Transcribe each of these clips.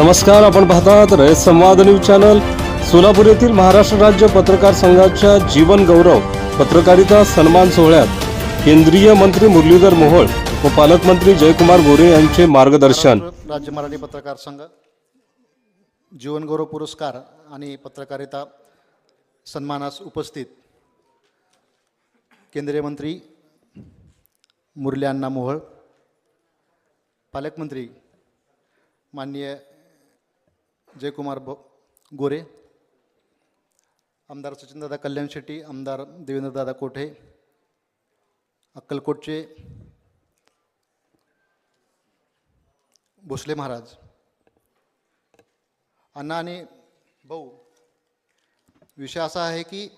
नमस्कार आपण पाहतात रयत संवाद न्यूज चॅनल. सोलापूर येथील महाराष्ट्र राज्य पत्रकार संघाच्या जीवन गौरव पत्रकारिता सन्मान सोहळ्यात केंद्रीय मंत्री मुरलीधर मोहोळ व पालकमंत्री जयकुमार गोरे यांचे मार्गदर्शन. राज्य मराठी पत्रकार संघ जीवनगौरव पुरस्कार आणि पत्रकारिता सन्मानास उपस्थित केंद्रीय मंत्री मुरली अण्णा मोहोळ पालकमंत्री माननीय जयकुमार ब गोरे आमदार सचिनदादा कल्याण शेट्टी आमदार देवेंद्रदादा कोठे अक्कलकोटचे भोसले महाराज अण्णा आणि भाऊ विषय असा आहे की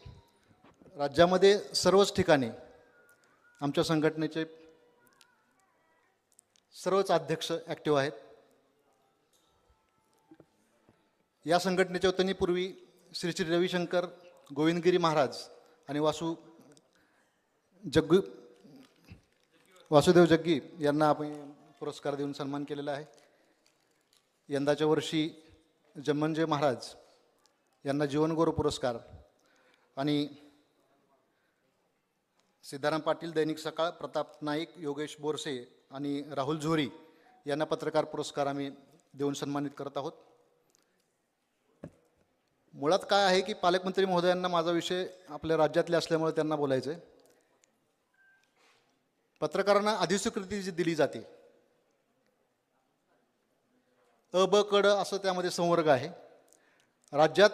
राज्यामध्ये सर्वच ठिकाणी आमच्या संघटनेचे सर्वच अध्यक्ष ॲक्टिव्ह आहेत. या संघटनेच्या वतीने पूर्वी श्री श्री रविशंकर गोविंदगिरी महाराज आणि वासु जग्गू वासुदेव जग्गी यांना आपण पुरस्कार देऊन सन्मान केलेला आहे. यंदाच्या वर्षी जम्मनजय महाराज यांना जीवनगौरव पुरस्कार आणि सिद्धाराम पाटील दैनिक सकाळ प्रताप नाईक योगेश बोरसे आणि राहुल झोरी यांना पत्रकार पुरस्कार आम्ही देऊन सन्मानित करत आहोत. मुळात काय आहे की पालकमंत्री महोदयांना माझा विषय आपल्या राज्यातले असल्यामुळे त्यांना बोलायचं आहे पत्रकारांना अधिस्वीकृती जी दिली जाते अ ब कड असं त्यामध्ये संवर्ग आहे. राज्यात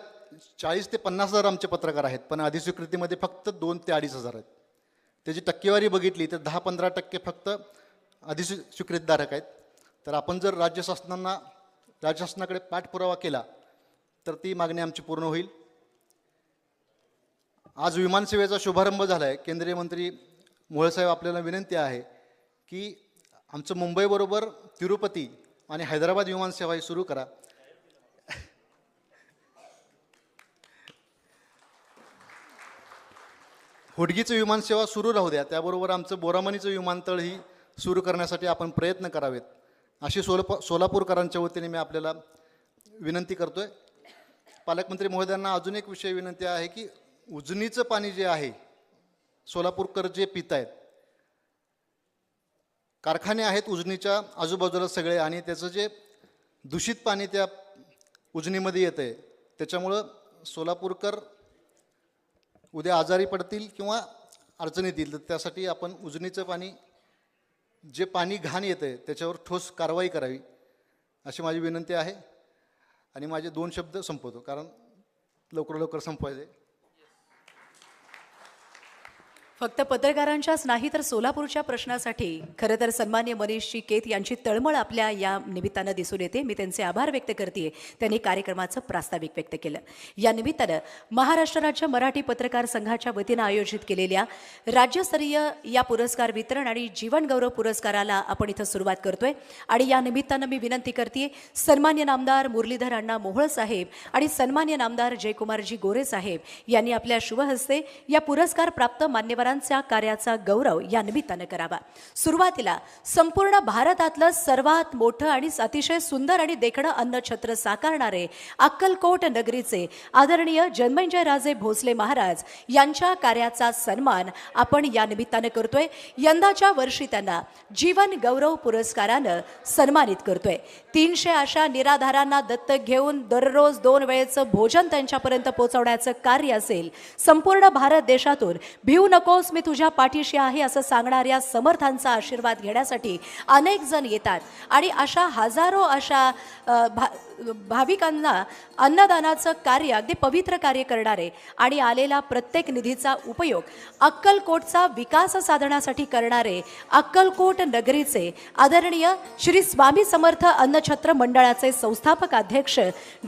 चाळीस ते पन्नास हजार आमचे पत्रकार आहेत पण अधिस्वीकृतीमध्ये फक्त दोन ते अडीच हजार आहेत. त्याची टक्केवारी बघितली तर दहा पंधरा टक्के फक्त अधिस्वीकृतधारक आहेत. तर आपण जर राज्य शासनांना राज्य शासनाकडे पाठपुरावा केला तर ती मागणी आमची पूर्ण होईल. आज विमानसेवेचा शुभारंभ झाला आहे केंद्रीय मंत्री मुळेसाहेब आपल्याला विनंती आहे की आमचं मुंबईबरोबर तिरुपती आणि हैदराबाद विमानसेवा ही सुरू करा. हुडगीचं विमानसेवा सुरू राहू द्या. त्याबरोबर आमचं बोरामणीचं विमानतळ ही सुरू करण्यासाठी आपण प्रयत्न करावेत. अशी सोलप सोलापूरकरांच्या वतीने मी आपल्याला विनंती करतो आहे पालकमंत्री महोदयांना अजून एक विषय विनंती आहे की उजनीचं पाणी जे आहे सोलापूरकर जे पित आहेत कारखाने आहेत उजनीच्या आजूबाजूला सगळे आणि त्याचं जे दूषित पाणी त्या उजनीमध्ये येतं आहे त्याच्यामुळं सोलापूरकर उद्या आजारी पडतील किंवा अडचणीत येईल तर त्यासाठी आपण उजनीचं पाणी जे पाणी घाण येतं आहे त्याच्यावर ठोस कारवाई करावी अशी माझी विनंती आहे. आणि माझे दोन शब्द संपवतो कारण लवकर लवकर संपवायचे. फक्त पत्रकारांच्याच नाही तर सोलापूरच्या प्रश्नासाठी. खरं तर सन्मान्य मनीष केत यांची तळमळ आपल्या या निमित्तानं दिसून येते. मी त्यांचे आभार व्यक्त करते. त्यांनी कार्यक्रमाचं प्रास्ताविक व्यक्त केलं. या निमित्तानं महाराष्ट्र राज्य मराठी पत्रकार संघाच्या वतीनं आयोजित केलेल्या राज्यस्तरीय या पुरस्कार वितरण आणि जीवन गौरव पुरस्काराला आपण इथं सुरुवात करतोय. आणि या निमित्तानं मी विनंती करते सन्मान्य नामदार मुरलीधर अण्णा मोहोळ साहेब आणि सन्मान्य नामदार जयकुमारजी गोरे साहेब यांनी आपल्या शुभहस्ते या पुरस्कार प्राप्त मान्यवर मान्यवरांच्या कार्याचा गौरव या निमित्तानं करावा. सुरुवातीला संपूर्ण भारतातलं सर्वात मोठं आणि अतिशय सुंदर आणि देखणं अन्नछत्र साकारणारे अक्कलकोट नगरीचे आदरणीय जन्मंजय राजे भोसले महाराज यांच्या कार्याचा सन्मान आपण या निमित्तानं करतोय. यंदाच्या वर्षी त्यांना जीवन गौरव पुरस्कारानं सन्मानित करतोय. तीनशे अशा निराधारांना दत्तक घेऊन दररोज दोन वेळेचं भोजन त्यांच्यापर्यंत पोहोचवण्याचं कार्य असेल संपूर्ण भारत देशातून. भिऊ नको नकोस मी तुझ्या पाठीशी आहे असं सांगणाऱ्या समर्थांचा आशीर्वाद घेण्यासाठी अनेक जण येतात. आणि अशा हजारो अशा भा भाविकांना अन्नदानाचं कार्य अगदी पवित्र कार्य करणारे आणि आलेला प्रत्येक निधीचा उपयोग अक्कलकोटचा विकास साधण्यासाठी करणारे अक्कलकोट नगरीचे आदरणीय श्री स्वामी समर्थ अन्नछत्र मंडळाचे संस्थापक अध्यक्ष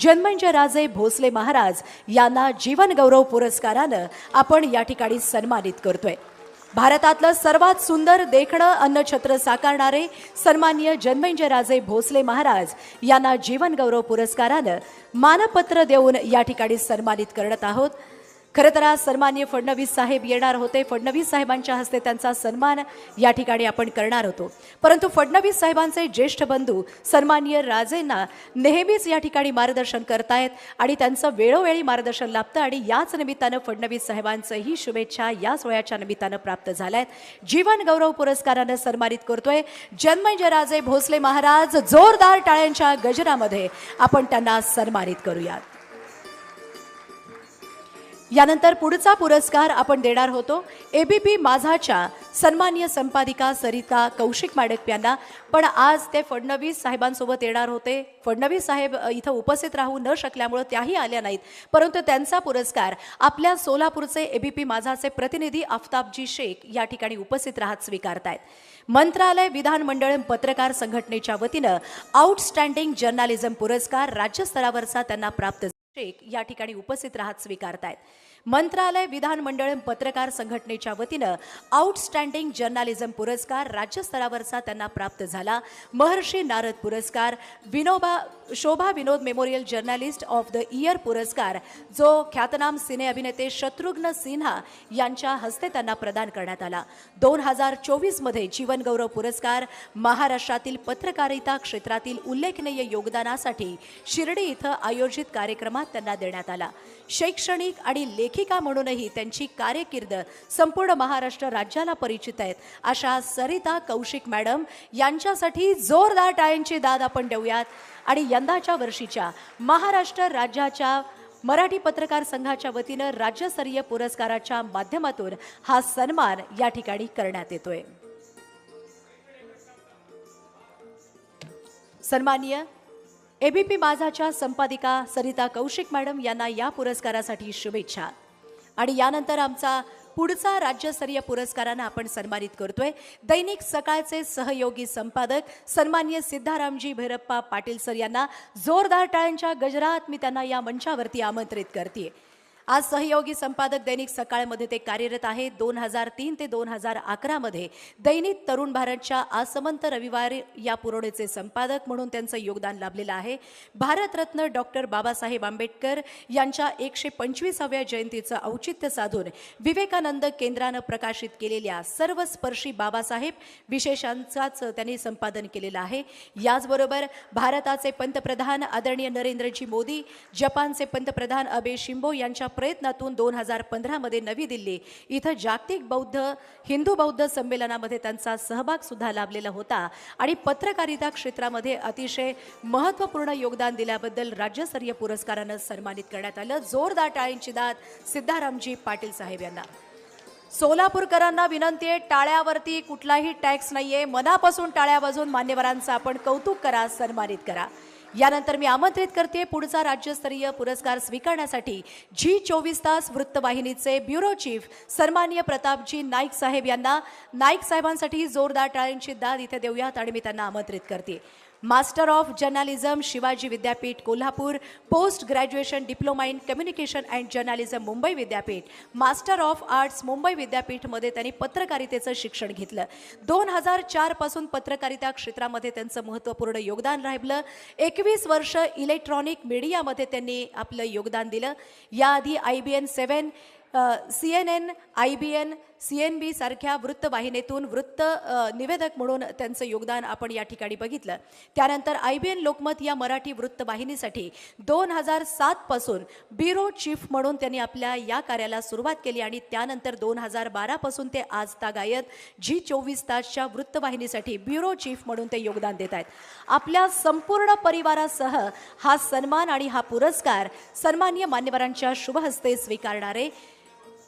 जन्मंजय राजे भोसले महाराज यांना जीवन गौरव पुरस्कारानं आपण या ठिकाणी सन्मानित करतोय. भारतातलं सर्वात सुंदर देखणं अन्नछत्र साकारणारे सन्मान्य जन्मेंजयराजे भोसले महाराज यांना जीवनगौरव पुरस्कारानं मानपत्र देऊन या ठिकाणी सन्मानित करत आहोत. खरं तर आज सन्मान्य फडणवीस साहेब येणार होते. फडणवीस साहेबांच्या हस्ते त्यांचा सन्मान या ठिकाणी आपण करणार होतो. परंतु फडणवीस साहेबांचे ज्येष्ठ बंधू सन्मान्य राजेंना नेहमीच या ठिकाणी मार्गदर्शन करतायत आणि त्यांचं वेळोवेळी मार्गदर्शन लाभतं आणि याच निमित्तानं फडणवीस साहेबांचंही शुभेच्छा या सोहळ्याच्या निमित्तानं प्राप्त झाल्या आहेत जीवन गौरव पुरस्कारानं सन्मानित करतोय जन्मजराजे भोसले महाराज जोरदार टाळ्यांच्या गजरामध्ये आपण त्यांना सन्मानित करूयात. यानंतर पुढचा पुरस्कार आपण देणार होतो. ए बी पी माझाच्या सन्मान्य संपादिका सरिता कौशिक माडक यांना. पण आज ते फडणवीस साहेबांसोबत येणार होते. फडणवीस साहेब इथं उपस्थित राहू न शकल्यामुळं त्याही आल्या नाहीत. परंतु त्यांचा पुरस्कार आपल्या सोलापूरचे ए बी पी माझाचे प्रतिनिधी आफताबजी शेख या ठिकाणी उपस्थित राहत स्वीकारतायत. मंत्रालय विधानमंडळ पत्रकार संघटनेच्या वतीनं आउटस्टँडिंग जर्नालिझम पुरस्कार राज्यस्तरावरचा त्यांना प्राप्त शेख या ठिकाणी उपस्थित राहत स्वीकारतायत. मंत्रालय विधानमंडळ पत्रकार संघटनेच्या वतीनं आउटस्टँडिंग जर्नालिझम पुरस्कार राज्यस्तरावरचा त्यांना प्राप्त झाला. महर्षी नारद पुरस्कार Vinoba Shobha Vinod memorial journalist of the year पुरस्कार जो ख्यातनाम सिने अभिनेते शत्रुघ्न सिन्हा यांच्या हस्ते त्यांना प्रदान करण्यात आला. दोन हजार चोवीसमध्ये जीवनगौरव पुरस्कार महाराष्ट्रातील पत्रकारिता क्षेत्रातील उल्लेखनीय योगदानासाठी शिर्डी इथं आयोजित कार्यक्रमात त्यांना देण्यात आला. शैक्षणिक आणि लेखिका म्हणूनही त्यांची कार्यकिर्द संपूर्ण महाराष्ट्र राज्याला परिचित आहेत. अशा सरिता कौशिक मॅडम यांच्यासाठी जोरदार टाळ्यांची दाद आपण देऊयात. आणि यंदाच्या वर्षीच्या महाराष्ट्र राज्याच्या मराठी पत्रकार संघाच्या वतीनं राज्यस्तरीय पुरस्काराच्या माध्यमातून हा सन्मान या ठिकाणी करण्यात येतोय. सन्माननीय एबीपी माझाच्या संपादिका सरिता कौशिक मॅडम यांना या पुरस्कारासाठी शुभेच्छा. आणि यानंतर आमचा पुढचा राज्यस्तरीय पुरस्कारानं आपण सन्मानित करतोय. दैनिक सकाळचे सहयोगी संपादक सन्मान्य सिद्धारामजी भैरप्पा पाटील सर यांना जोरदार टाळ्यांच्या गजरात मी त्यांना या मंचावरती आमंत्रित करते आज सहयोगी संपादक दैनिक सकाळमध्ये ते कार्यरत आहे. दोन हजार तीन ते दोन हजार अकरामध्ये दैनिक तरुण भारतच्या आसमंत रविवार या पुरवणीचे संपादक म्हणून त्यांचं योगदान लाभलेलं आहे. भारतरत्न डॉक्टर बाबासाहेब आंबेडकर यांच्या एकशे पंचवीसाव्या जयंतीचं औचित्य साधून विवेकानंद केंद्रानं प्रकाशित केलेल्या सर्वस्पर्शी बाबासाहेब विशेषांचाच त्यांनी संपादन केलेलं आहे. याचबरोबर भारताचे पंतप्रधान आदरणीय नरेंद्रजी मोदी जपानचे पंतप्रधान अबे शिंबो यांच्या प्रयत्नातून दोन हजार पंधरामध्ये नवी दिल्ली इथं जागतिक बौद्ध हिंदू बौद्ध संमेलनामध्ये त्यांचा सहभाग सुद्धा लाभलेला होता. आणि पत्रकारिता क्षेत्रामध्ये अतिशय महत्त्वपूर्ण योगदान दिल्याबद्दल राज्यस्तरीय पुरस्कारानं सन्मानित करण्यात आलं. जोरदार टाळींची दाद सिद्धारामजी पाटील साहेब यांना. सोलापूरकरांना विनंती आहे टाळ्यावरती कुठलाही टॅक्स नाहीये. मनापासून टाळ्या वाजवून मान्यवरांचं आपण कौतुक करा सन्मानित करा. यानंतर मी आमंत्रित करते पुढचा राज्यस्तरीय पुरस्कार स्वीकारण्यासाठी जी चोवीस तास वृत्तवाहिनीचे ब्युरो चीफ सन्मान्य प्रतापजी नाईक साहेब यांना नाईक साहेबांसाठी जोरदार टाळ्यांची दाद इथे देऊयात आणि मी त्यांना आमंत्रित करते. मास्टर ऑफ जर्नालिझम शिवाजी विद्यापीठ Kolhapur post graduation diploma in communication and journalism Mumbai विद्यापीठ मास्टर ऑफ आर्ट्स मुंबई विद्यापीठमध्ये त्यांनी पत्रकारितेचं शिक्षण घेतलं. दोन हजार चारपासून पत्रकारिता क्षेत्रामध्ये त्यांचं महत्त्वपूर्ण योगदान राहिलं. एकवीस वर्ष इलेक्ट्रॉनिक मीडियामध्ये त्यांनी आपलं योगदान दिलं. याआधी I B N seven C N N I B N C N B सारख्या वृत्तवाहिनीतून वृत्त निवेदक म्हणून त्यांचं योगदान आपण या ठिकाणी बघितलं. त्यानंतर आय बी एन लोकमत या मराठी वृत्तवाहिनीसाठी दोन हजार सातपासून ब्युरो चीफ म्हणून त्यांनी आपल्या या कार्याला सुरुवात केली आणि त्यानंतर दोन हजार बारापासून ते आज तागायत जी चोवीस तासच्या वृत्तवाहिनीसाठी ब्युरो चीफ म्हणून ते योगदान देत आहेत. आपल्या संपूर्ण परिवारासह हा सन्मान आणि हा पुरस्कार सन्मान्य मान्यवरांच्या शुभहस्ते स्वीकारणारे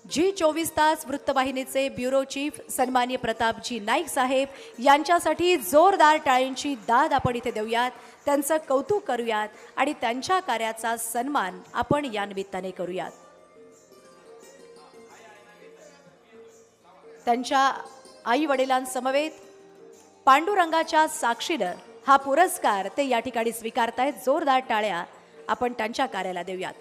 जी चोवीस तास वृत्तवाहिनीचे ब्युरो चीफ सन्मान्य प्रतापजी नाईक साहेब यांच्यासाठी जोरदार टाळींची दाद आपण इथे देऊयात. त्यांचं कौतुक करूयात आणि त्यांच्या कार्याचा सन्मान आपण या निमित्ताने करूयात. त्यांच्या आई वडिलांसमवेत पांडुरंगाच्या साक्षीनं हा पुरस्कार ते या ठिकाणी स्वीकारतायत. जोरदार टाळ्या आपण त्यांच्या कार्याला देऊयात.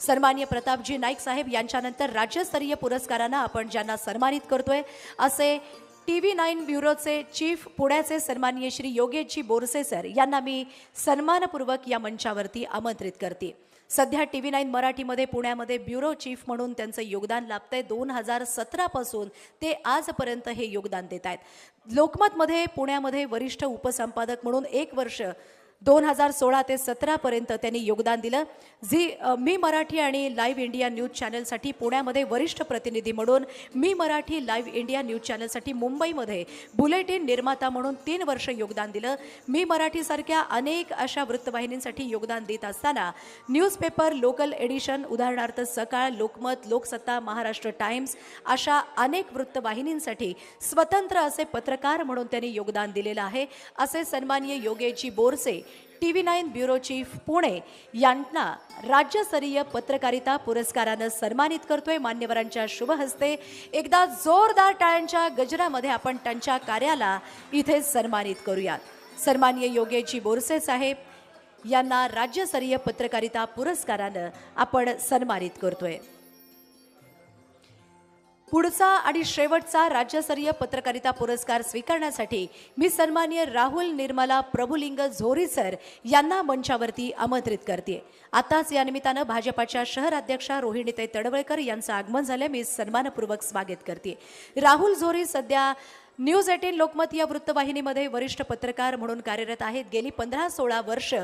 सन्मान्य प्रतापजी नाईक साहेब यांच्यानंतर राज्यस्तरीय पुरस्कारांना आपण ज्यांना सन्मानित करतोय असे टी व्ही नाईन ब्युरोचे चीफ पुण्याचे सन्माननीय श्री योगेशजी बोरसे सर यांना मी सन्मानपूर्वक या मंचावरती आमंत्रित करते. सध्या टी व्ही नाईन मराठीमध्ये पुण्यामध्ये ब्युरो चीफ म्हणून त्यांचं योगदान लाभतंय. दोन हजार सतरापासून ते आजपर्यंत हे योगदान देत आहेत लोकमतमध्ये पुण्यामध्ये वरिष्ठ उपसंपादक म्हणून एक वर्ष दोन हजार सोळा ते सतरापर्यंत त्यांनी योगदान दिलं. झी मी मराठी आणि लाईव्ह इंडिया न्यूज चॅनलसाठी पुण्यामध्ये वरिष्ठ प्रतिनिधी म्हणून Mi Marathi live India news चॅनलसाठी मुंबईमध्ये बुलेटिन निर्माता म्हणून तीन वर्ष योगदान दिलं. मी मराठीसारख्या अनेक अशा वृत्तवाहिनींसाठी योगदान देत असताना न्यूजपेपर लोकल एडिशन उदाहरणार्थ सकाळ लोकमत लोकसत्ता महाराष्ट्र टाइम्स अशा अनेक वृत्तवाहिनींसाठी स्वतंत्र असे पत्रकार म्हणून त्यांनी योगदान दिलेलं आहे. असे सन्माननीय योगेजी Borse T V nine bureau chief Pune यांना राज्यस्तरीय पत्रकारिता पुरस्कारानं सन्मानित करतोय मान्यवरांच्या शुभ हस्ते. एकदा जोरदार टाळ्यांच्या गजरामध्ये आपण त्यांच्या कार्याला इथे सन्मानित करूयात. सन्मान्य योगेजी बोरसे साहेब यांना राज्यस्तरीय पत्रकारिता पुरस्कारानं आपण सन्मानित करतोय. पुढचा आणि शेवटचा राज्यस्तरीय पत्रकारिता पुरस्कार स्वीकारण्यासाठी मी सन्मान्य राहुल निर्मला प्रभुलिंग झोरी सर यांना मंचावरती आमंत्रित करते. आताच या निमित्तानं भाजपाच्या शहराध्यक्षा रोहिणीताई तडवळकर यांचं आगमन झालं. मी सन्मानपूर्वक स्वागत करते. राहुल झोरी सध्या न्यूज एटीन लोकमत या वृत्तवाहिनीमध्ये वरिष्ठ पत्रकार म्हणून कार्यरत आहेत. गेली पंधरा सोळा वर्ष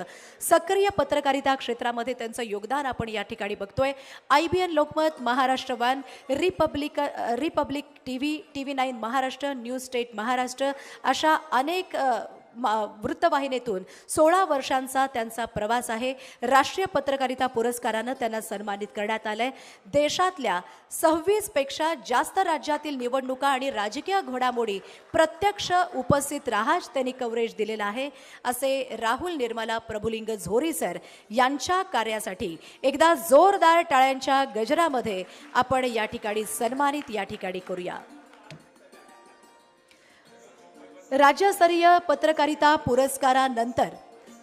सक्रिय पत्रकारिता क्षेत्रामध्ये त्यांचं योगदान आपण या ठिकाणी बघतोय. I B N Lokmat Maharashtra one Republic Republic T V T V nine Maharashtra news state Maharashtra अशा अनेक वृत्तवाहिनीतून सोळा वर्षांचा त्यांचा प्रवास आहे. राष्ट्रीय पत्रकारिता पुरस्कारानं त्यांना सन्मानित करण्यात आलंय. देशातल्या सव्वीसपेक्षा जास्त राज्यातील निवडणुका आणि राजकीय घडामोडी प्रत्यक्ष उपस्थित राहाच त्यांनी कव्हरेज दिलेलं आहे. असे राहुल निर्मला प्रभुलिंग झोरी सर यांच्या कार्यासाठी एकदा जोरदार टाळ्यांच्या गजरामध्ये आपण या ठिकाणी सन्मानित या ठिकाणी करूया. राज्यस्तरीय पत्रकारिता पुरस्कारानंतर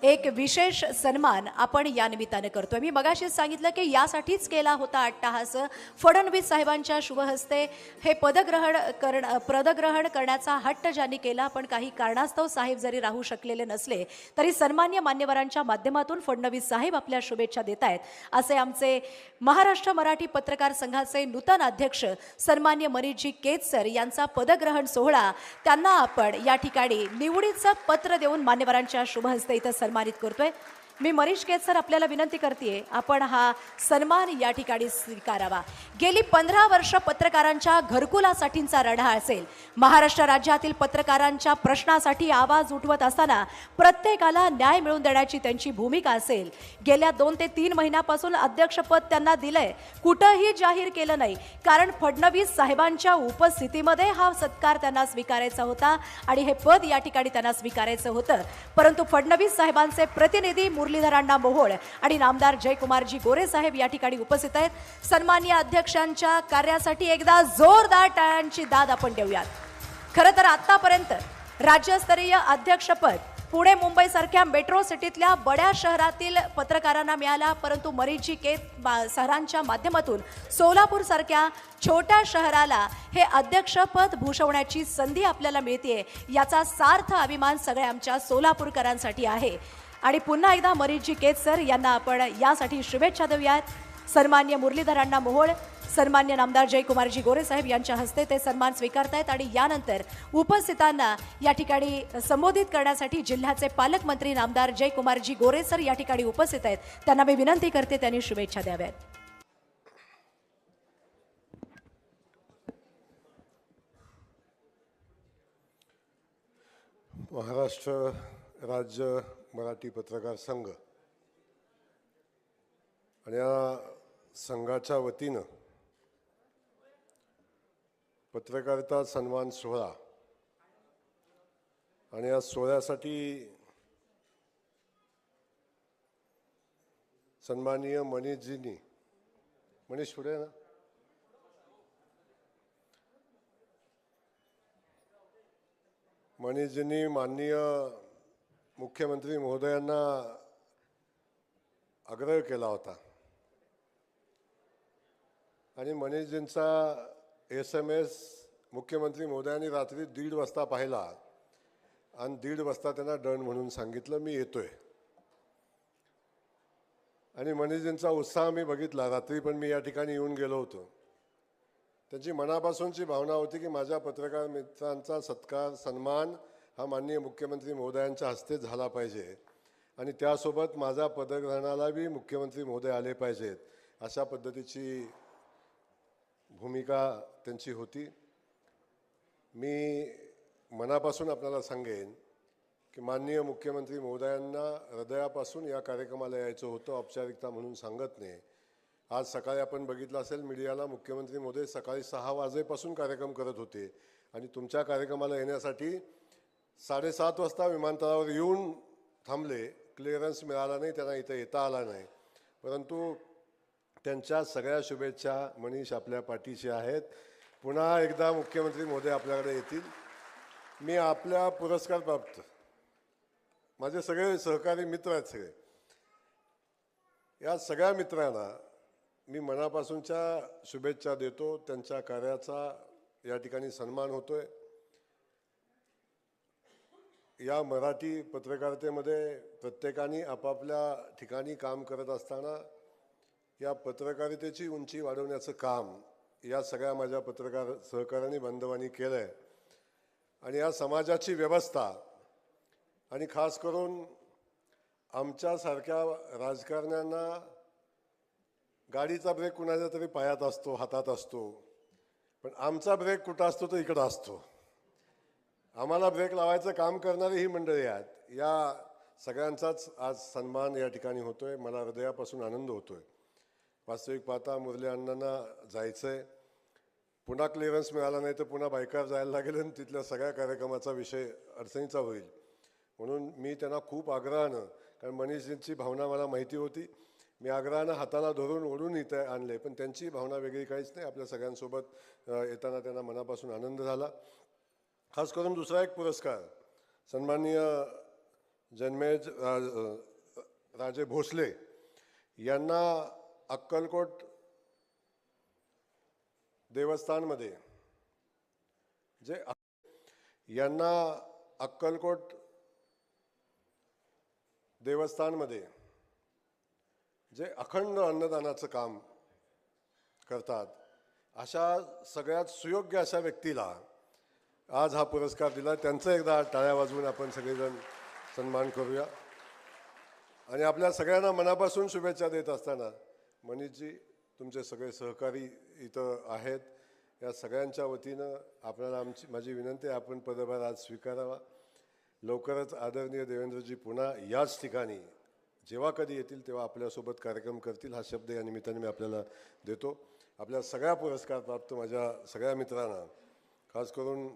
एक विशेष सन्मान आपण या निमित्तानं करतोय. मी मगाशीच सांगितलं की यासाठीच केला होता अट्टाहास. फडणवीस साहेबांच्या शुभहस्ते हे पदग्रहण करण पदग्रहण करण्याचा हट्ट ज्यांनी केला पण काही कारणास्तव साहेब जरी राहू शकलेले नसले तरी सन्मान्य मान्यवरांच्या माध्यमातून फडणवीस साहेब आपल्या शुभेच्छा देत आहेत असे आमचे महाराष्ट्र मराठी पत्रकार संघाचे नूतन अध्यक्ष सन्मान्य मनीषजी केतसर यांचा पदग्रहण सोहळा त्यांना आपण या ठिकाणी निवडीचं पत्र देऊन मान्यवरांच्या शुभहस्ते इथं सन्मानित करतोय. मी मनीष सर आपल्याला विनंती करते आपण हा सन्मान या ठिकाणी स्वीकारावा. गेली पंधरा वर्ष पत्रकारांच्या घरकुलासाठींचा लढा असेल. महाराष्ट्र राज्यातील पत्रकारांच्या प्रश्नासाठी आवाज उठवत असताना प्रत्येकाला न्याय मिळवून देण्याची त्यांची भूमिका असेल. गेल्या दोन ते तीन महिन्यापासून अध्यक्षपद त्यांना दिलंय. कुठंही जाहीर केलं नाही. कारण फडणवीस साहेबांच्या उपस्थितीमध्ये हा सत्कार त्यांना स्वीकारायचा होता आणि हे पद या ठिकाणी त्यांना स्वीकारायचं होतं. परंतु फडणवीस साहेबांचे प्रतिनिधी मुरलीधर अण्णा मोहोळ. आणि नामदार जयकुमारजी गोरे साहेब या ठिकाणी उपस्थित आहेत. सन्मान्य अध्यक्षांच्या कार्यासाठी एकदा जोरदार टाळ्यांची दाद आपण देऊयात. खरं तर आत्तापर्यंत राज्यस्तरीय अध्यक्षपद पुणे मुंबईसारख्या मेट्रो सिटीतल्या बड्या शहरातील पत्रकारांना मिळाला परंतु मरीची केत शहरांच्या माध्यमातून सोलापूर सारख्या छोट्या शहराला हे अध्यक्षपद भूषवण्याची संधी आपल्याला मिळते याचा सार्थ अभिमान सगळ्या आमच्या सोलापूरकरांसाठी आहे. आणि पुन्हा एकदा मरीजी केत सर यांना आपण यासाठी शुभेच्छा देऊयात. सन्मान्य मुरलीधरांना मोहोळ सन्मान्य नामदार जयकुमारजी गोरेसाहेब यांच्या हस्ते ते सन्मान स्वीकारतायत आणि यानंतर उपस्थितांना या ठिकाणी संबोधित करण्यासाठी जिल्ह्याचे पालकमंत्री नामदार जयकुमारजी गोरे सर या ठिकाणी उपस्थित आहेत. त्यांना मी विनंती करते त्यांनी शुभेच्छा द्याव्यात. महाराष्ट्र राज्य मराठी पत्रकार संघ. आणि या संघाच्या वतीनं पत्रकारिता सन्मान सोहळा आणि या सोहळ्यासाठी सन्माननीय मनीषजींनी मनीष पुढे ना. मनीषजींनी माननीय मुख्यमंत्री महोदयांना आग्रह केला होता. आणि मनीषजींचा एस एम एस मुख्यमंत्री महोदयांनी रात्री दीड वाजता पाहिला. आणि दीड वाजता त्यांना डन म्हणून सांगितलं मी येतोय. आणि मनीषजींचा उत्साह मी बघितला. रात्री पण मी या ठिकाणी येऊन गेलो होतो. त्यांची मनापासूनची भावना होती की माझ्या पत्रकार मित्रांचा सत्कार सन्मान हा माननीय मुख्यमंत्री महोदयांच्या हस्ते झाला पाहिजे. आणि त्यासोबत माझा पदग्रहणाला बी मुख्यमंत्री महोदय आले पाहिजेत अशा पद्धतीची भूमिका त्यांची होती. मी मनापासून आपल्याला सांगेन की माननीय मुख्यमंत्री महोदयांना हृदयापासून या कार्यक्रमाला यायचं होतं औपचारिकता म्हणून सांगत नाही. आज सकाळी आपण बघितलं असेल मीडियाला मुख्यमंत्री महोदय सकाळी सहा वाजेपासून कार्यक्रम करत होते. आणि तुमच्या कार्यक्रमाला येण्यासाठी साडेसात वाजता विमानतळावर येऊन थांबले. क्लिअरन्स मिळाला नाही त्यांना इथं येता आला नाही. परंतु त्यांच्या सगळ्या शुभेच्छा मनीष आपल्या पाठीशी आहेत. पुन्हा एकदा मुख्यमंत्री मोदी आपल्याकडे येतील. मी आपल्या पुरस्कार प्राप्त. माझे सगळे सहकारी मित्र आहेत सगळे. या सगळ्या मित्रांना मी मनापासूनच्या शुभेच्छा देतो. त्यांच्या कार्याचा या ठिकाणी सन्मान होतो आहे या मराठी पत्रकारितेमध्ये प्रत्येकाने आपापल्या ठिकाणी काम करत असताना या पत्रकारितेची उंची वाढवण्याचं काम या सगळ्या माझ्या पत्रकार सहकाऱ्यांनी बांधवांनी केलं आहे आणि या समाजाची व्यवस्था आणि खास करून आमच्यासारख्या राजकारण्यांना गाडीचा ब्रेक कुणाच्या तरी पायात असतो हातात असतो. पण आमचा ब्रेक कुठं असतो तो इकडं असतो. आम्हाला ब्रेक लावायचं काम करणारी ही मंडळी आहेत. या सगळ्यांचाच आज सन्मान या ठिकाणी होतो आहे मला हृदयापासून आनंद होतो आहे वास्तविक पाहता मुरली अण्णांना जायचं आहे पुन्हा क्लिअरन्स मिळाला नाही तर पुन्हा बायकार जायला लागेल आणि तिथल्या सगळ्या कार्यक्रमाचा विषय अडचणीचा होईल. म्हणून मी त्यांना खूप आग्रहानं कारण मनीषजींची भावना मला माहिती होती. मी आग्रहानं हाताला धरून ओढून इथं आणले पण त्यांची भावना वेगळी काहीच नाही. आपल्या सगळ्यांसोबत येताना त्यांना मनापासून आनंद झाला. खास करून दुसरा एक पुरस्कार सन्माननीय जन्मेज राज राजे भोसले यांना अक्कलकोट देवस्थानमध्ये जे यांना अक्कलकोट देवस्थानमध्ये जे अखंड अन्नदानाचं काम करतात अशा सगळ्यात सुयोग्य अशा व्यक्तीला आज हा पुरस्कार दिला. त्यांचं एकदा टाळ्या वाजवून आपण सगळेजण सन्मान करूया. आणि आपल्या सगळ्यांना मनापासून शुभेच्छा देत असताना मनीषजी तुमचे सगळे सहकारी इथं आहेत. या सगळ्यांच्या वतीनं आपल्याला आमची माझी विनंती आहे आपण पदभार आज स्वीकारावा. लवकरच आदरणीय देवेंद्रजी पुन्हा याच ठिकाणी जेव्हा कधी येतील तेव्हा आपल्यासोबत कार्यक्रम करतील हा शब्द या निमित्ताने मी आपल्याला देतो. आपल्या सगळ्या पुरस्कार प्राप्त माझ्या सगळ्या मित्रांना खास करून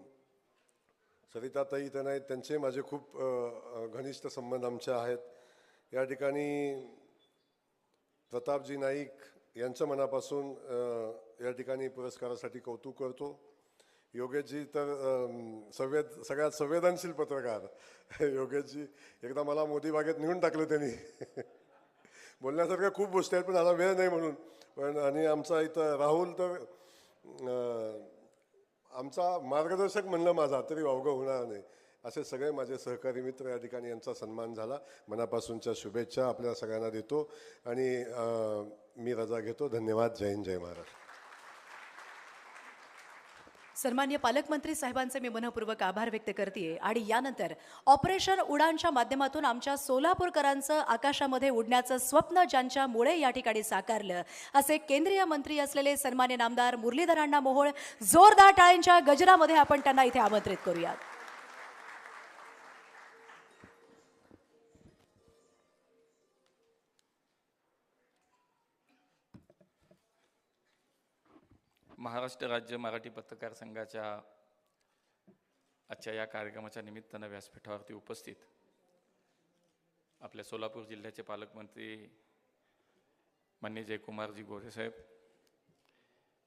सविताताई इथं नाहीत त्यांचे माझे खूप घनिष्ठ संबंध आमचे आहेत. या ठिकाणी प्रतापजी नाईक यांचं मनापासून या ठिकाणी पुरस्कारासाठी कौतुक करतो. योगेशजी तर संवेद सगळ्यात संवेदनशील पत्रकार. योगेशजी एकदा मला मोदी बागेत नेऊन टाकलं त्यांनी. बोलण्यासारख्या खूप गोष्टी आहेत पण आता वेळ नाही म्हणून. पण आणि आमचा इथं राहुल तर आमचा मार्गदर्शक म्हणलं माझा तरी वावगं होणार नाही. असे सगळे माझे सहकारी मित्र या ठिकाणी यांचा सन्मान झाला. मनापासूनच्या शुभेच्छा आपल्या सगळ्यांना देतो. आणि मी रजा घेतो. धन्यवाद. जय हिंद जय महाराष्ट्र. सन्मान्य पालकमंत्री साहेबांचे मी मनपूर्वक आभार व्यक्त करते आणि यानंतर ऑपरेशन उडानच्या माध्यमातून आमच्या सोलापूरकरांचं आकाशामध्ये उडण्याचं स्वप्न ज्यांच्या मुळे या ठिकाणी साकारलं असे केंद्रीय मंत्री असलेले सन्मान्य नामदार मुरलीधरांना मोहोळ जोरदार टाळ्यांच्या गजरामध्ये आपण त्यांना इथे आमंत्रित करूयात. महाराष्ट्र राज्य मराठी पत्रकार संघाच्या आजच्या या कार्यक्रमाच्या निमित्तानं व्यासपीठावरती उपस्थित आपल्या सोलापूर जिल्ह्याचे पालकमंत्री मान्य जयकुमारजी गोरेसाहेब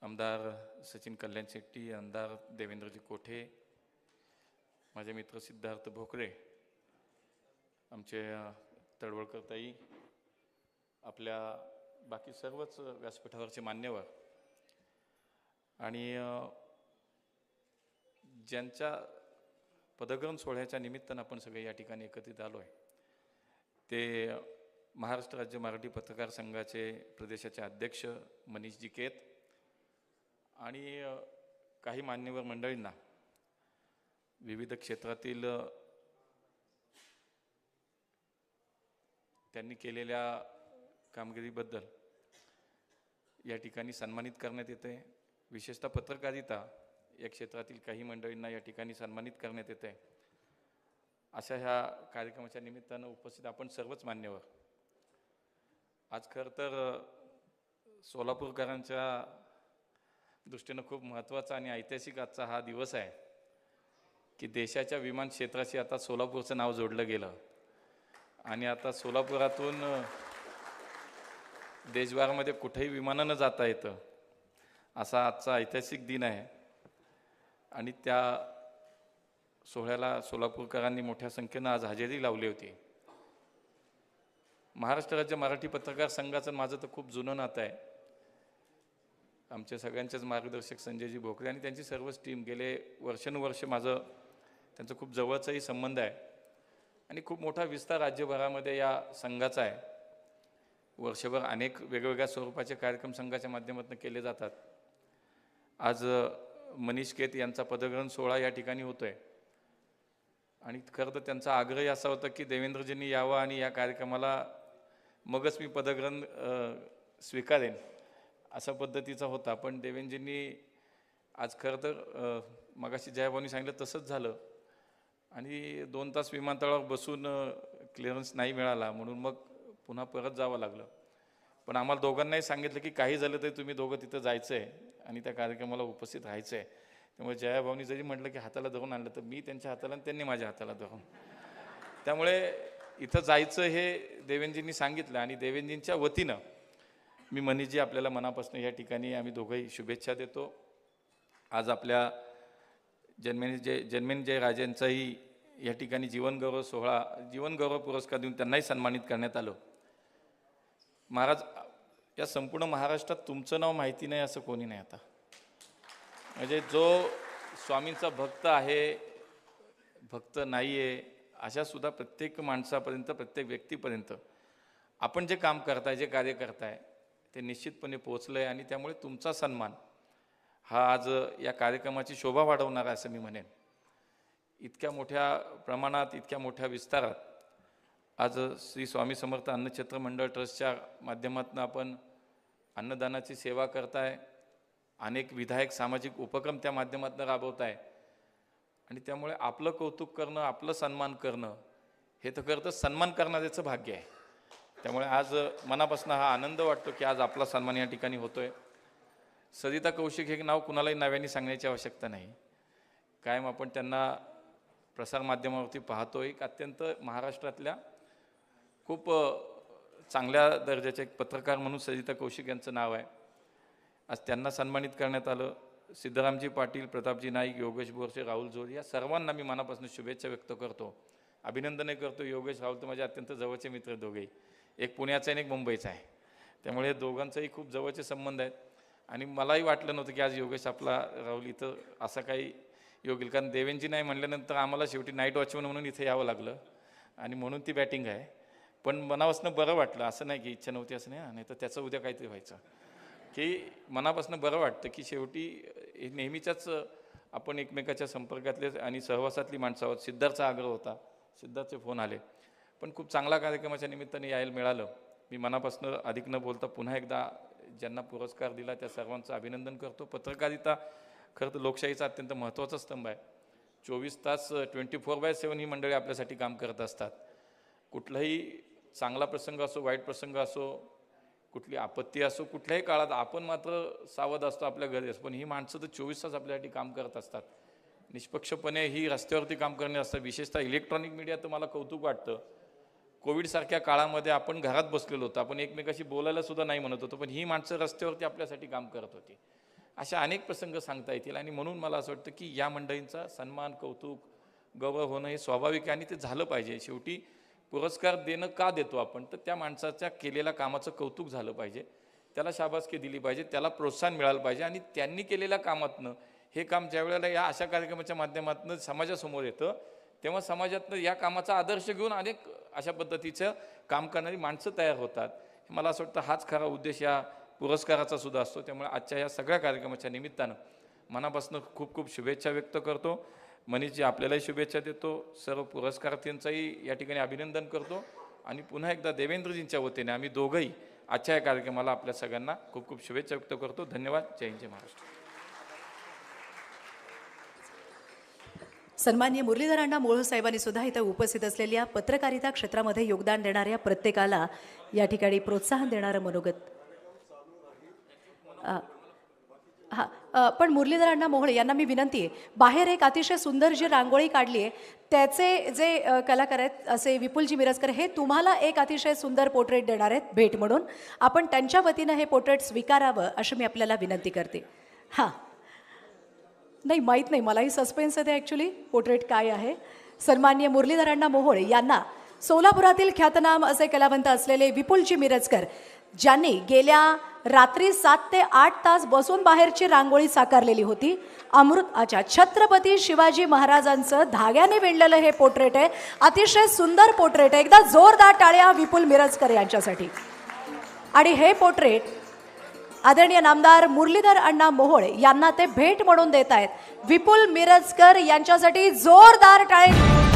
आमदार सचिन कल्याण शेट्टी आमदार देवेंद्रजी कोठे माझे मित्र सिद्धार्थ भोकरे आमचे तळवळकरताई आपल्या बाकी सर्वच व्यासपीठावरचे मान्यवर आणि ज्यांच्या पदग्रहण सोहळ्याच्या निमित्तानं आपण सगळे या ठिकाणी एकत्रित आलो आहे ते महाराष्ट्र राज्य मराठी पत्रकार संघाचे प्रदेशाचे अध्यक्ष मनीषजी केत आणि काही मान्यवर मंडळींना विविध क्षेत्रातील त्यांनी केलेल्या कामगिरीबद्दल या ठिकाणी सन्मानित करण्यात येते विशेषतः पत्रकारिता या क्षेत्रातील काही मंडळींना या ठिकाणी सन्मानित करण्यात येते अशा ह्या कार्यक्रमाच्या निमित्तानं उपस्थित आपण सर्वच मान्यवर. आज खरं तर सोलापूरकरांच्या दृष्टीनं खूप महत्त्वाचा आणि ऐतिहासिक आजचा हा दिवस आहे की देशाच्या विमान क्षेत्राशी आता सोलापूरचं नाव जोडलं गेलं. आणि आता सोलापुरातून देशभरामध्ये कुठेही विमानानं जाता येतं. असा आजचा ऐतिहासिक दिन आहे. आणि त्या सोहळ्याला सोलापूरकरांनी मोठ्या संख्येनं आज हजेरी लावली होती. महाराष्ट्र राज्य मराठी पत्रकार संघाचं माझं तर खूप जुनं नातं आहे. आमच्या सगळ्यांचेच मार्गदर्शक संजयजी भोकरे आणि त्यांची सर्वच टीम गेले वर्षानुवर्ष माझं त्यांचं खूप जवळचाही संबंध आहे. आणि खूप मोठा विस्तार राज्यभरामध्ये या संघाचा आहे. वर्षभर अनेक वेगवेगळ्या स्वरूपाचे कार्यक्रम संघाच्या माध्यमातून केले जातात. आज मनीष केत यांचा पदग्रहण सोहळा या ठिकाणी होतोय. आणि खरं तर त्यांचा आग्रही असा होता की देवेंद्रजींनी यावं आणि या कार्यक्रमाला मगच मी पदग्रहण स्वीकारेन असा पद्धतीचा होता. पण देवेंद्रजींनी आज खरं तर अ, मगाशी जयाभाऊनी सांगितलं तसंच झालं. आणि दोन तास विमानतळावर बसून क्लिअरन्स नाही मिळाला म्हणून मग पुन्हा परत जावं लागलं. पण आम्हाला दोघांनाही सांगितलं की काही झालं तरी तुम्ही दोघं तिथं जायचं आहे आणि त्या कार्यक्रमाला उपस्थित राहायचं आहे त्यामुळे जयाभाऊनी जरी म्हटलं की हाताला धरून आणलं तर मी त्यांच्या हाताला आणि त्यांनी माझ्या हाताला धरून. त्यामुळे इथं जायचं हे देवेंजींनी सांगितलं आणि देवेंजींच्या वतीनं मी मनीजी आपल्याला मनापासून या ठिकाणी आम्ही दोघंही शुभेच्छा देतो. आज आपल्या जन्मेन जय जन्मेन जय राजेंचाही या ठिकाणी जीवनगौरव सोहळा जीवनगौरव पुरस्कार देऊन त्यांनाही सन्मानित करण्यात आलं. महाराज या संपूर्ण महाराष्ट्रात तुमचं नाव माहिती नाही असं कोणी नाही आता. म्हणजे जो स्वामींचा भक्त आहे भक्त नाही आहे अशासुद्धा प्रत्येक माणसापर्यंत प्रत्येक व्यक्तीपर्यंत आपण जे काम करताय जे कार्य करताय ते निश्चितपणे पोचलं आहे आणि त्यामुळे तुमचा सन्मान हा आज या कार्यक्रमाची शोभा वाढवणार आहे असं मी म्हणेन. इतक्या मोठ्या प्रमाणात इतक्या मोठ्या विस्तारात आज श्री स्वामी समर्थ अन्नक्षेत्र मंडळ ट्रस्टच्या माध्यमातून आपण अन्नदानाची सेवा करताय अनेक विधायक सामाजिक उपक्रम त्या माध्यमातून राबवताय. आणि त्यामुळे आपलं कौतुक करणं आपलं सन्मान करणं हे तर खरं तर सन्मान करणाऱ्याचं भाग्य आहे. त्यामुळे आज मनापासून हा आनंद वाटतो की आज आपला सन्मान या ठिकाणी होतोय. सरिता कौशिक हे नाव कुणालाही नव्याने सांगण्याची आवश्यकता नाही. कायम आपण त्यांना प्रसारमाध्यमावरती पाहतो एक अत्यंत महाराष्ट्रातल्या खूप चांगल्या दर्जाचे एक पत्रकार म्हणून सरिता कौशिक यांचं नाव आहे. आज त्यांना सन्मानित करण्यात आलं. सिद्धरामजी पाटील प्रतापजी नाईक योगेश बोरसे राहुल जोड या सर्वांना मी मनापासून शुभेच्छा व्यक्त करतो. अभिनंदनही करतो योगेश राहुल तर माझे अत्यंत जवळचे मित्र दोघेही. एक पुण्याचा आणि एक मुंबईचा आहे. त्यामुळे दोघांचाही खूप जवळचे संबंध आहेत. आणि मलाही वाटलं नव्हतं की आज योगेश आपला राहुल इथं असं काही योगेल. कारण देवेंजी नाही म्हणल्यानंतर आम्हाला शेवटी नाईट वॉचमन म्हणून इथे यावं लागलं. आणि म्हणून ती बॅटिंग आहे. पण मनापासून बरं वाटलं. असं नाही की इच्छा नव्हती असं नाही. नाही तर त्याचं उद्या काहीतरी व्हायचं. की मनापासून बरं वाटतं की शेवटी हे नेहमीच्याच आपण एकमेकाच्या संपर्कातले आणि सहवासातली माणसं आहोत. सिद्धार्थचा आग्रह होता. सिद्धार्थचे फोन आले. पण खूप चांगला कार्यक्रमाच्या निमित्ताने यायला मिळालं. मी मनापासून अधिक न बोलता पुन्हा एकदा ज्यांना पुरस्कार दिला त्या सर्वांचं अभिनंदन करतो. पत्रकारिता खरं तर लोकशाहीचा अत्यंत महत्त्वाचा स्तंभ आहे. चोवीस तास ट्वेंटी फोर बाय सेवन ही मंडळी आपल्यासाठी काम करत असतात. कुठलंही चांगला प्रसंग असो वाईट प्रसंग असो कुठली आपत्ती असो कुठल्याही काळात आपण मात्र सावध असतो आपल्या घरी असतो. पण ही माणसं तर चोवीस तास आपल्यासाठी काम करत असतात. निष्पक्षपणे ही रस्त्यावरती काम करणे असतात विशेषतः इलेक्ट्रॉनिक मीडिया तर मला कौतुक वाटतं. कोविडसारख्या काळामध्ये आपण घरात बसलेलो होतो. आपण एकमेकाशी बोलायला सुद्धा नाही म्हणत होतो. पण ही माणसं रस्त्यावरती आपल्यासाठी काम करत होती. अशा अनेक प्रसंग सांगता येतील. आणि म्हणून मला असं वाटतं की या मंडळींचा सन्मान कौतुक गौरव होणं हे स्वाभाविक आहे आणि ते झालं पाहिजे. शेवटी पुरस्कार देणं का देतो आपण? तर त्या माणसाच्या केलेल्या कामाचं कौतुक झालं पाहिजे. त्याला शाबासकी दिली पाहिजे त्याला प्रोत्साहन मिळालं पाहिजे आणि त्यांनी केलेल्या कामातनं हे काम ज्या वेळेला या अशा कार्यक्रमाच्या माध्यमातून समाजासमोर येतं तेव्हा समाजातनं या कामाचा आदर्श घेऊन अनेक अशा पद्धतीचं काम करणारी माणसं तयार होतात. मला असं वाटतं हाच खरा उद्देश या पुरस्काराचा सुद्धा असतो. त्यामुळे आजच्या या सगळ्या कार्यक्रमाच्या निमित्तानं मनापासून खूप खूप शुभेच्छा व्यक्त करतो. मनीषजी आपल्यालाही शुभेच्छा देतो. सर्व पुरस्कारार्थींचंही या ठिकाणी अभिनंदन करतो. आणि पुन्हा एकदा देवेंद्रजींच्या वतीने आम्ही दोघंही आजच्या या कार्यक्रमाला आपल्या सगळ्यांना खूप खूप शुभेच्छा व्यक्त करतो. धन्यवाद. जय हिंद जय महाराष्ट्र. सन्मान्य मुरलीधर अण्णा मोहोळ साहेबांनी सुद्धा इथं उपस्थित असलेल्या पत्रकारिता क्षेत्रामध्ये योगदान देणाऱ्या प्रत्येकाला या ठिकाणी प्रोत्साहन देणारं मनोगत हां पण मुरलीधर अण्णा मोहोळे यांना मी विनंती आहे. बाहेर एक अतिशय सुंदर जी रांगोळी काढली आहे त्याचे जे कलाकार आहेत असे विपुलजी मिरजकर हे तुम्हाला एक अतिशय सुंदर पोर्ट्रेट देणार आहेत भेट म्हणून. आपण त्यांच्या वतीनं हे पोर्ट्रेट स्वीकारावं अशी मी आपल्याला विनंती करते. हां. नाही माहीत नाही मलाही सस्पेन्स आहे ॲक्च्युली पोर्ट्रेट काय आहे. सन्मान्य मुरलीधरांना मोहोळे यांना सोलापुरातील ख्यातनाम असे कलावंत असलेले विपुलजी मिरजकर ज्यांनी गेल्या रात्री सात ते आठ तास बसून बाहेरची रांगोळी साकारलेली होती. अमृत अच्छा छत्रपती शिवाजी महाराजांचं धाग्याने विणलेलं हे पोर्ट्रेट आहे. अतिशय सुंदर पोर्ट्रेट आहे. एकदा जोरदार टाळ्या विपुल मिरजकर यांच्यासाठी. आणि हे पोर्ट्रेट आदरणीय नामदार मुरलीधर अण्णा मोहोळे यांना ते भेट म्हणून देत आहेत. विपुल मिरजकर यांच्यासाठी जोरदार टाळे